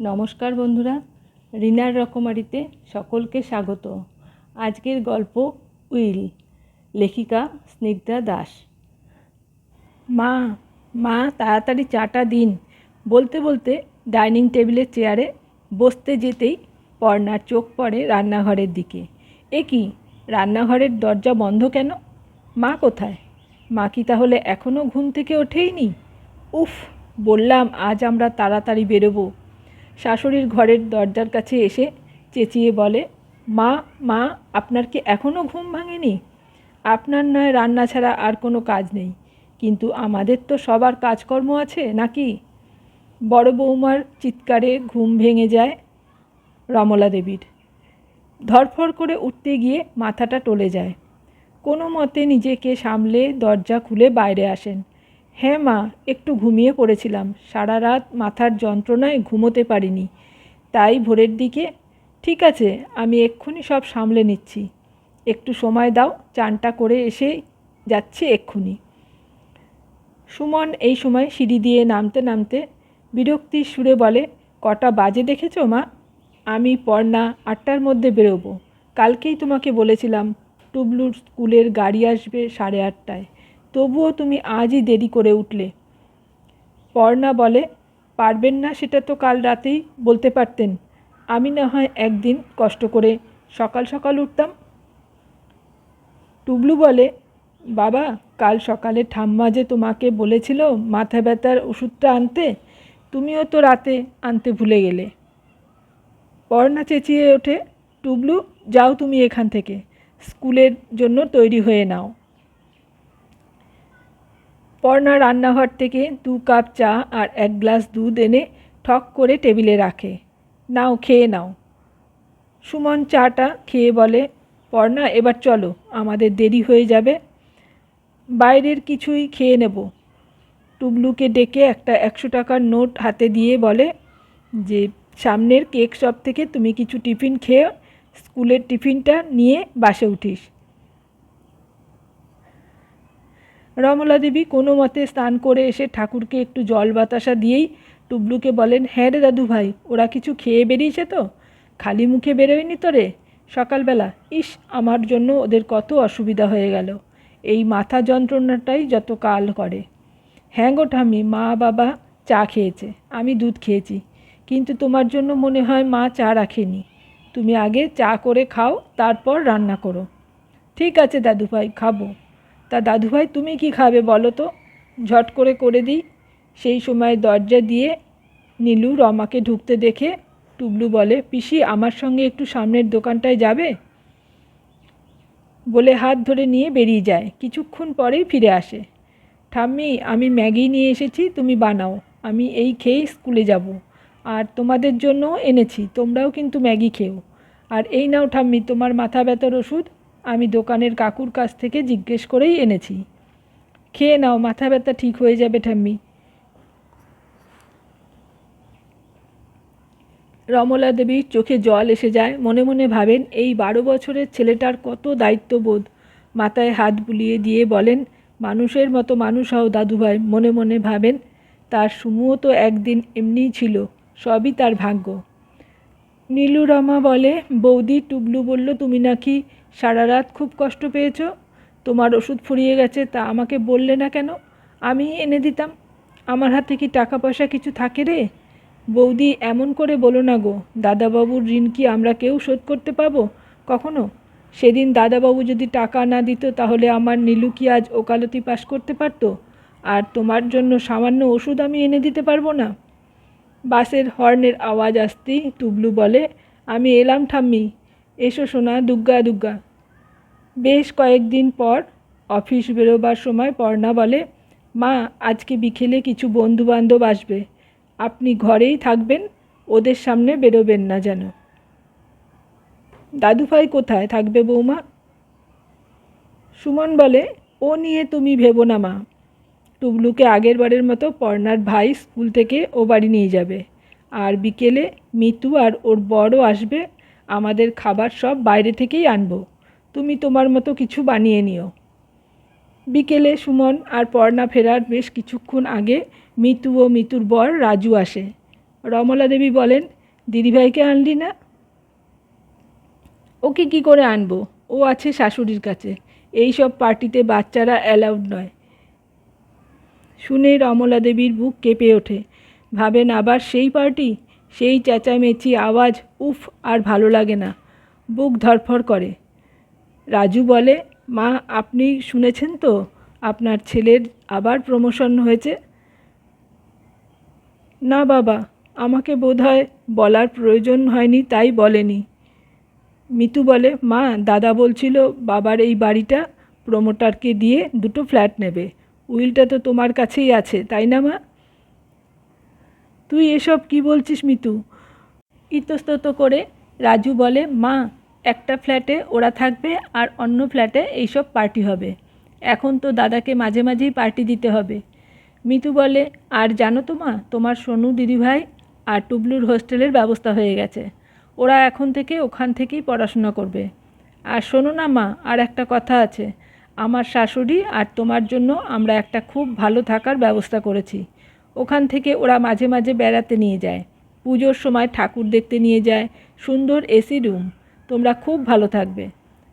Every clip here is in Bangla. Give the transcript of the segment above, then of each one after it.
নমস্কার বন্ধুরা, রিনার রকমারিতে সকলকে স্বাগত। আজকের গল্প উইল, লেখিকা স্নিগ্ধা দাস। মা মা, তাড়াতাড়ি চাটা দিন। বলতে বলতে ডাইনিং টেবিলের চেয়ারে বসতে যেতেই পর্ণার চোখ পড়ে রান্নাঘরের দিকে। এ কি, রান্নাঘরের দরজা বন্ধ কেন? মা কোথায়? মা কি তাহলে এখনও ঘুম থেকে ওঠেইনি? উফ, বললাম আজ আমরা তাড়াতাড়ি বেরোবো। শাশুড়ির ঘরের দরজার কাছে এসে চেঁচিয়ে বলে, মা মা, আপনার কি এখনও ঘুম ভাঙেনি? আপনার নয় রান্না ছাড়া আর কোনো কাজ নেই। কিন্তু আমাদের তো সবার কাজকর্ম আছে, নাকি? বড় বৌমার চিৎকারে ঘুম ভেঙে যায় রমলা দেবীর। ধরফর করে উঠতে গিয়ে মাথাটা টলে যায়। কোনো মতে নিজেকে সামলে দরজা খুলে বাইরে আসেন। হ্যাঁ মা, একটু ঘুমিয়ে পড়েছিলাম। সারা রাত মাথার যন্ত্রণায় ঘুমোতে পারিনি। তাই ভোরের দিকে, ঠিক আছে, আমি এক্ষুনি সব সামলে নিচ্ছি। একটু সময় দাও, চানটা করে এসে যাচ্ছি এক্ষুনি। সুমন এই সময় সিঁড়ি দিয়ে নামতে নামতে বিরক্তির সুরে বলে, কটা বাজে দেখেছ মা? আমি পড়না আটটার মধ্যে বেরোবো। কালকেই তোমাকে বলেছিলাম, টুবলুর স্কুলের গাড়ি আসবে সাড়ে আটটায়। তবুও তুমি আজই দেরি করে উঠলে। পর্ণা বলে, পারবেন না সেটা তো কাল রাতেই বলতে পারতেন। আমি না হয় একদিন কষ্ট করে সকাল সকাল উঠতাম। টুবলু বলে, বাবা, কাল সকালে ঠাম্মা যে তোমাকে বলেছিল মাথা ব্যথার ওষুধটা আনতে, তুমিও তো রাতে আনতে ভুলে গেলে। পর্ণা চেঁচিয়ে ওঠে, টুবলু, যাও তুমি এখান থেকে, স্কুলের জন্য তৈরি হয়ে নাও। পর্ণা রান্নাঘর থেকে দু কাপ চা আর এক গ্লাস দুধ এনে ঠক করে টেবিলে রাখে। নাও, খেয়ে নাও। সুমন চাটা খেয়ে বলে, পর্ণা, এবার চলো, আমাদের দেরি হয়ে যাবে। বাইরের কিছুই খেয়ে নেব। টুবলুকে ডেকে একটা একশো টাকার নোট হাতে দিয়ে বলে, যে সামনের কেক শপ থেকে তুমি কিছু টিফিন খেয়ে স্কুলের টিফিনটা নিয়ে বাসে উঠিস। রমলা দেবী কোনো মতে স্নান করে এসে ঠাকুরকে একটু জল বাতাসা দিয়েই টুবলুকে বলেন হ্যাঁ রে দাদু ভাই, ওরা কিছু খেয়ে বেরিয়েছে তো? খালি মুখে বেরোয়নি তো রে? সকালবেলা, ইস, আমার জন্য ওদের কত অসুবিধা হয়ে গেল। এই মাথা যন্ত্রণাটাই যত কাল করে। হ্যাঁ গো ঠামি মা বাবা চা খেয়েছে, আমি দুধ খেয়েছি, কিন্তু তোমার জন্য মনে হয় মা চা রাখেনি। তুমি আগে চা করে খাও, তারপর রান্না করো। ঠিক আছে দাদু ভাই, খাব। তা দাদুভাই, তুমি কি খাবে বলো তো? ঝট করে করে দিই। সেই সময় দরজা দিয়ে নীলু রমাকে ঢুকতে দেখে টুবলু বলে, পিসি, আমার সঙ্গে একটু সামনের দোকানটায় যাবে? বলে হাত ধরে নিয়ে বেরিয়ে যায়। কিছুক্ষণ পরেই ফিরে আসে। ঠাম্মি, আমি ম্যাগি নিয়ে এসেছি, তুমি বানাও। আমি এই খেয়েই স্কুলে যাব। আর তোমাদের জন্যও এনেছি, তোমরাও কিন্তু ম্যাগি খেও। আর এই নাও ঠাম্মি, তোমার মাথা ব্যথার ওষুধ। আমি দোকানের কাকুর কাছ থেকে জিজ্ঞেস করেই এনেছি। খেয়ে নাও, মাথা ব্যথা ঠিক হয়ে যাবে ঠাম্মি। রমলা দেবীর চোখে জল এসে যায়, মনে মনে ভাবেন এই বারো বছরের ছেলেটার কত দায়িত্ববোধ। মাথায় হাত বুলিয়ে দিয়ে বলেন, মানুষের মতো মানুষ হও দাদুভাই। মনে মনে ভাবেন, তার সুমুও তো একদিন এমনিই ছিল, সবই তার ভাগ্য। নীলু রমা বলে, বৌদি টুবলু বলল, তুমি নাকি সারা রাত খুব কষ্ট পেয়েছ? তোমার ওষুধ ফুরিয়ে গেছে, তা আমাকে বললে না কেন? আমি এনে দিতাম। আমার হাতে কি টাকা পয়সা কিছু থাকে রে? বৌদি, এমন করে বলো না গো, দাদাবাবুর ঋণ কি আমরা কেউ শোধ করতে পাবো? কখনো? সেদিন দাদাবাবু যদি টাকা না দিত, তাহলে আমার নীলু কি আজ ওকালতি পাশ করতে পারতো? আর তোমার জন্য সামান্য ওষুধ আমি এনে দিতে পারব না? বাসের হর্নের আওয়াজ আসতেই টুবলু বলে, আমি এলাম ঠাম্মি, এসো শোনা দুগ্গা দুগ্গা। বেশ কয়েকদিন পর অফিস বেরোবার সময় পর্ণা বলে, মা, আজকে বিকেলে কিছু বন্ধু বান্ধব আসবে। আপনি ঘরেই থাকবেন, ওদের সামনে বেরোবেন না যেন। দাদুভাই কোথায় থাকবে বৌমা? সুমন বলে, ও নিয়ে তুমি ভেবো না মা। টুবলুকে আগের বারের মতো পর্ণার ভাই স্কুল থেকে ও বাড়ি নিয়ে যাবে। আর বিকেলে মিতু আর ওর বড়ও আসবে। আমাদের খাবার সব বাইরে থেকেই আনব। তুমি তোমার মতো কিছু বানিয়ে নিও। বিকেলে সুমন আর পর্ণা ফেরার বেশ কিছুক্ষণ আগে মিতু ও মিতুর বর রাজু আসে। রমলা দেবী বলেন দিদিভাইকে আনলি না? ওকে কি করে আনব? ও আছে শাশুড়ির কাছে। এই সব পার্টিতে বাচ্চারা অ্যালাউড নয়। শুনে রমলা দেবীর বুক কেঁপে ওঠে। ভাবেন আবার সেই পার্টি? সেই চেঁচামেচি আওয়াজ উফ, আর ভালো লাগে না। বুক ধরফর করে। রাজু বলে, মা, আপনি শুনেছেন তো? আপনার ছেলের আবার প্রমোশন হয়েছে? না বাবা, আমাকে বোধহয় বলার প্রয়োজন হয়নি, তাই বলেনি। মিতু বলে, মা, দাদা বলছিল বাবার এই বাড়িটা প্রমোটারকে দিয়ে দুটো ফ্ল্যাট নেবে। উইলটা তো তোমার কাছেই আছে, তাই না মা? তুই এসব কি বলছিস মিতু? ইতস্তত করে রাজু বলে, মা, একটা ফ্ল্যাটে ওরা থাকবে আর অন্য ফ্ল্যাটে এইসব পার্টি হবে। এখন তো দাদাকে মাঝে মাঝেই পার্টি দিতে হবে। মিতু বলে, আর জানো তো মা, তোমার সোনু দিদিভাই আর টুবলুর হোস্টেলের ব্যবস্থা হয়ে গেছে। ওরা এখন থেকে ওখান থেকেই পড়াশোনা করবে। আর শোনো না মা, আর একটা কথা আছে। আমার শাশুড়ি আর তোমার জন্য আমরা একটা খুব ভালো থাকার ব্যবস্থা করেছি। ওখান থেকে ওরা মাঝে মাঝে বেড়াতে নিয়ে যায়। পুজোর সময় ঠাকুর দেখতে নিয়ে যায়। সুন্দর এসি রুম। তোমরা খুব ভালো থাকবে।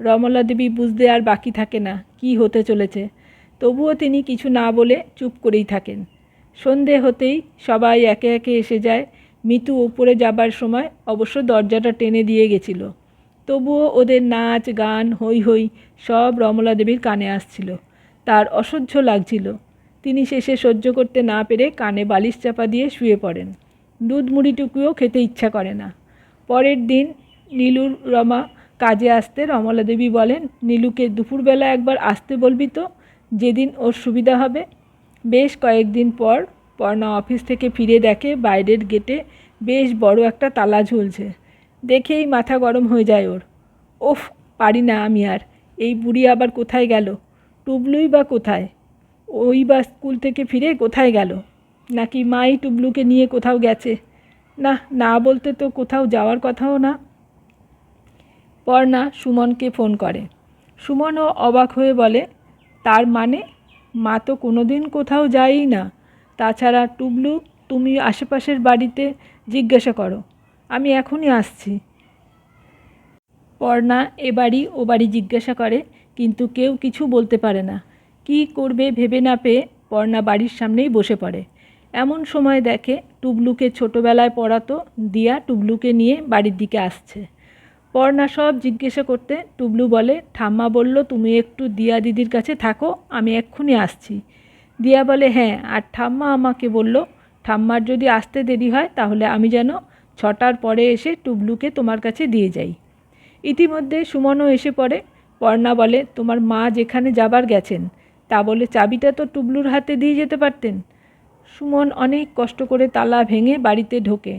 রমলা দেবী বুঝতে আর বাকি থাকে না, কি হতে চলেছে। তবুও তিনি কিছু না বলে চুপ করেই থাকেন। সন্ধে হতেই সবাই একে একে এসে যায়। মিতু উপরে যাবার সময় অবশ্য দরজাটা টেনে দিয়ে গেছিল। তবুও ওদের নাচ, গান হই হই সব রমলা দেবীর কানে আসছিল। তার অসহ্য লাগছিল। তিনি শেষে সহ্য করতে না পেরে কানে বালিশ চাপা দিয়ে শুয়ে পড়েন। দুধ মুড়িটুকুও খেতে ইচ্ছা করে না। পরের দিন নীলুর রমা কাজে আসতে রমলা দেবী বলেন, নীলুকে দুপুরবেলা একবার আসতে বলবি তো, যেদিন ওর সুবিধা হবে। বেশ কয়েকদিন পর পর্ণা অফিস থেকে ফিরে দেখে বাইরের গেটে বেশ বড় একটা তালা ঝুলছে। দেখেই মাথা গরম হয়ে যায় ওর। ওফ, পারি না আমি আর। এই বুড়ি আবার কোথায় গেল? টুবলুই বা কোথায়? ওই বা স্কুল থেকে ফিরে কোথায় গেল? নাকি মাই টুবলুকে নিয়ে কোথাও গেছে? না না বলতে তো কোথাও যাওয়ার কথাও না। পর্ণা সুমনকে ফোন করে। সুমনও অবাক হয়ে বলে, তার মানে? মা তো কোনোদিন কোথাও যায়ই না। তাছাড়া টুবলু, তুমি আশেপাশের বাড়িতে জিজ্ঞাসা করো। আমি এখনই আসছি। পর্ণা এ বাড়ি ও বাড়ি জিজ্ঞাসা করে, কিন্তু কেউ কিছু বলতে পারে না। কি করবে ভেবে না পেয়ে পর্ণা বাড়ির সামনেই বসে পড়ে। এমন সময় দেখে টুবলুকে ছোটোবেলায় পড়াতো দিয়া টুবলুকে নিয়ে বাড়ির দিকে আসছে। পর্ণা সব জিজ্ঞাসা করতে টুবলু বলে, ঠাম্মা বলল তুমি একটু দিয়া দিদির কাছে থাকো, আমি এক্ষুনি আসছি। দিয়া বলে হ্যাঁ আর ঠাম্মা আমাকে বলল, ঠাম্মার যদি আসতে দেরি হয় তাহলে আমি যেন ছটার পরে এসে টুবলুকে তোমার কাছে দিয়ে যাই। ইতিমধ্যে সুমনও এসে পড়ে। পর্ণা বলে, তোমার মা যেখানে যাবার গেছেন, তা বলে চাবিটা তো টুবলুর হাতে দিয়ে যেতে পারতেন? সুমন অনেক কষ্ট করে তালা ভেঙে বাড়িতে ঢোকে।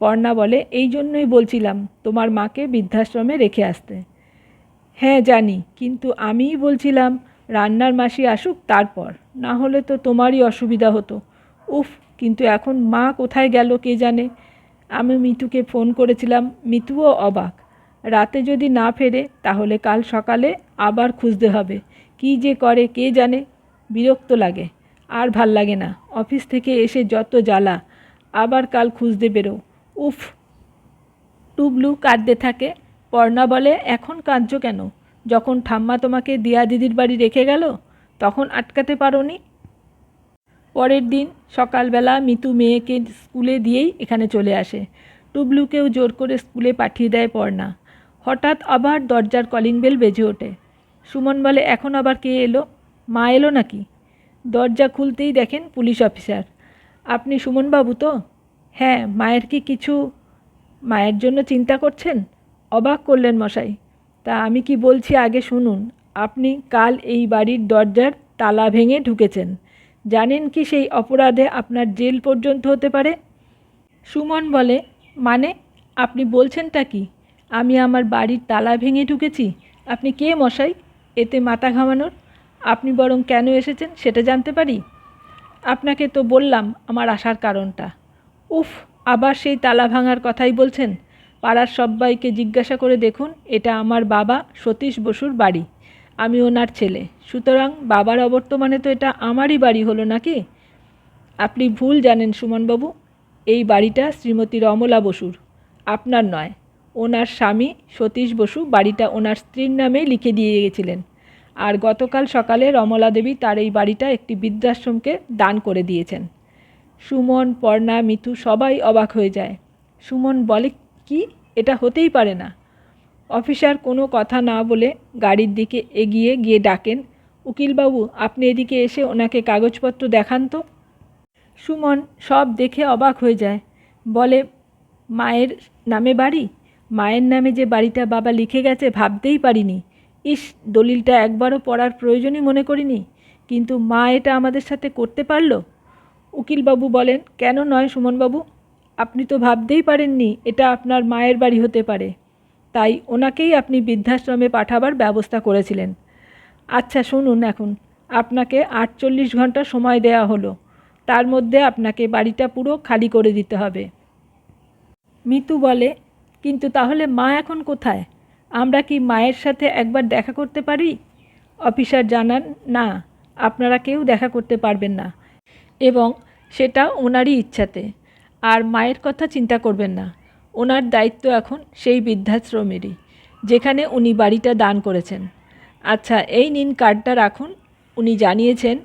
পর্ণা বলে, এই জন্যই বলছিলাম তোমার মাকে বৃদ্ধাশ্রমে রেখে আসতে। হ্যাঁ জানি, কিন্তু আমিই বলছিলাম রান্নার মাসি আসুক তারপর, না হলে তো তোমারই অসুবিধা হতো। উফ, কিন্তু এখন মা কোথায় গেল কে জানে? আমি মিতুকে ফোন করেছিলাম, মিতুও অবাক। রাতে যদি না ফেরে, তাহলে কাল সকালে আবার খুঁজতে হবে। কি যে করে, কে জানে? বিরক্ত লাগে। আর ভালো লাগে না। অফিস থেকে এসে যত জ্বালা, আবার কাল খুঁজতে বেরো। উফ! টুবলু কাঁদতে থাকে। পর্ণা বলে, এখন কাঁদছো কেন? যখন ঠাম্মা তোমাকে দিয়া দিদির বাড়ি রেখে গেল, তখন আটকাতে পারোনি? পরের দিন সকালবেলা মিতু মেয়েকে স্কুলে দিয়েই এখানে চলে আসে। টুবলুকেও জোর করে স্কুলে পাঠিয়ে দেয় পর্ণা। হঠাৎ আবার দরজার কলিং বেল বেজে ওঠে। সুমন বলে, এখন আবার কে এলো? মা এলো নাকি? দরজা খুলতেই দেখেন পুলিশ অফিসার। আপনি সুমনবাবু তো? হ্যাঁ মায়ের কি কিছু মায়ের জন্য চিন্তা করছেন? অবাক করলেন মশাই। তা আমি কি বলছি আগে শুনুন। আপনি কাল এই বাড়ির দরজার তালা ভেঙে ঢুকেছেন। জানেন কি সেই অপরাধে আপনার জেল পর্যন্ত হতে পারে? সুমন বলে মানে আপনি বলছেনটা কি? আমি আমার বাড়ির তালা ভেঙে ঢুকেছি। আপনি কে মশাই? এতে মাথা ঘামানোর? আপনি বরং কেন এসেছেন সেটা জানতে পারি? আপনাকে তো বললাম আমার আসার কারণটা। উফ, আবার সেই তালা ভাঙার কথাই বলছেন? পাড়ার সবাইকে জিজ্ঞাসা করে দেখুন, এটা আমার বাবা সতীশ বসুর বাড়ি। আমি ওনার ছেলে। সুতরাং বাবার অবর্তমানে তো এটা আমারই বাড়ি হলো নাকি? আপনি ভুল জানেন, সুমনবাবু। এই বাড়িটা শ্রীমতী রমলা বসুর। আপনার নয়। ওনার স্বামী সতীশ বসু বাড়িটা ওনার স্ত্রীর নামেই লিখে দিয়ে গেছিলেন। আর গতকাল সকালে রমলা দেবী তার এই বাড়িটা একটি বৃদ্ধাশ্রমকে দান করে দিয়েছেন। সুমন, পর্ণা, মিথু সবাই অবাক হয়ে যায়। সুমন বলে, কি? এটা হতেই পারে না। অফিসার কোনো কথা না বলে গাড়ির দিকে এগিয়ে গিয়ে ডাকেন, উকিলবাবু, আপনি এদিকে এসে ওনাকে কাগজপত্র দেখান তো। সুমন সব দেখে অবাক হয়ে যায়। বলে, মায়ের নামে বাড়ি? মায়ের নামে যে বাড়িটা বাবা লিখে গেছে ভাবতেই পারিনি। ইস, দলিলটা একবারও পড়ার প্রয়োজনই মনে করিনি। কিন্তু মা এটা আমাদের সাথে করতে পারল? উকিলবাবু বলেন, কেন নয় সুমনবাবু? আপনি তো ভাবতেই পারেননি এটা আপনার মায়ের বাড়ি হতে পারে। তাই ওনাকেই আপনি বৃদ্ধাশ্রমে পাঠাবার ব্যবস্থা করেছিলেন। আচ্ছা শুনুন এখন। আপনাকে আটচল্লিশ ঘণ্টা সময় দেওয়া হলো। তার মধ্যে আপনাকে বাড়িটা পুরো খালি করে দিতে হবে। মিতু বলে, কিন্তু তাহলে মা এখন কোথায়? আমরা কি মায়ের সাথে একবার দেখা করতে পারি? অফিসার জানান, না, আপনারা কেউ দেখা করতে পারবেন না। এবং সেটা ওনারই ইচ্ছাতে। আর মায়ের কথা চিন্তা করবেন না। ওনার দায়িত্ব এখন সেই বৃদ্ধাশ্রমেরই, যেখানে উনি বাড়িটা দান করেছেন। আচ্ছা এই নিন কার্ডটা রাখুন। উনি জানিয়েছেন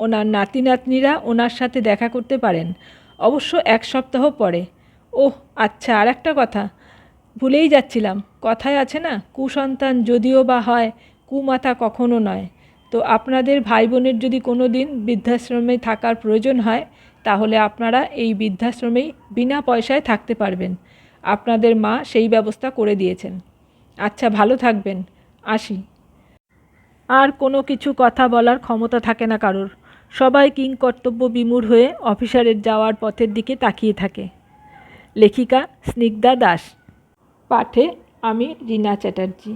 ওনার নাতি নাতনিরা ওনার সাথে দেখা করতে পারেন, অবশ্য এক সপ্তাহ পরে। ওহ আচ্ছা আর একটা কথা। ভুলেই যাচ্ছিলাম, কথায় আছে না, কুসন্তান যদিও বা হয়, কুমাতা কখনো নয়। তো আপনাদের ভাই বোনের যদি কোনো দিন বৃদ্ধাশ্রমে থাকার প্রয়োজন হয়, তাহলে আপনারা এই বৃদ্ধাশ্রমেই বিনা পয়সায় থাকতে পারবেন। আপনাদের মা সেই ব্যবস্থা করে দিয়েছেন। আচ্ছা ভালো থাকবেন। আসি। আর কোনো কিছু কথা বলার ক্ষমতা থাকে না কারোর। সবাই কিং কর্তব্য বিমূঢ় হয়ে অফিসারের যাওয়ার পথের দিকে তাকিয়ে থাকে। লেখিকা স্নিগ্ধা দাস। পাঠে আমি রীনা চ্যাটার্জি।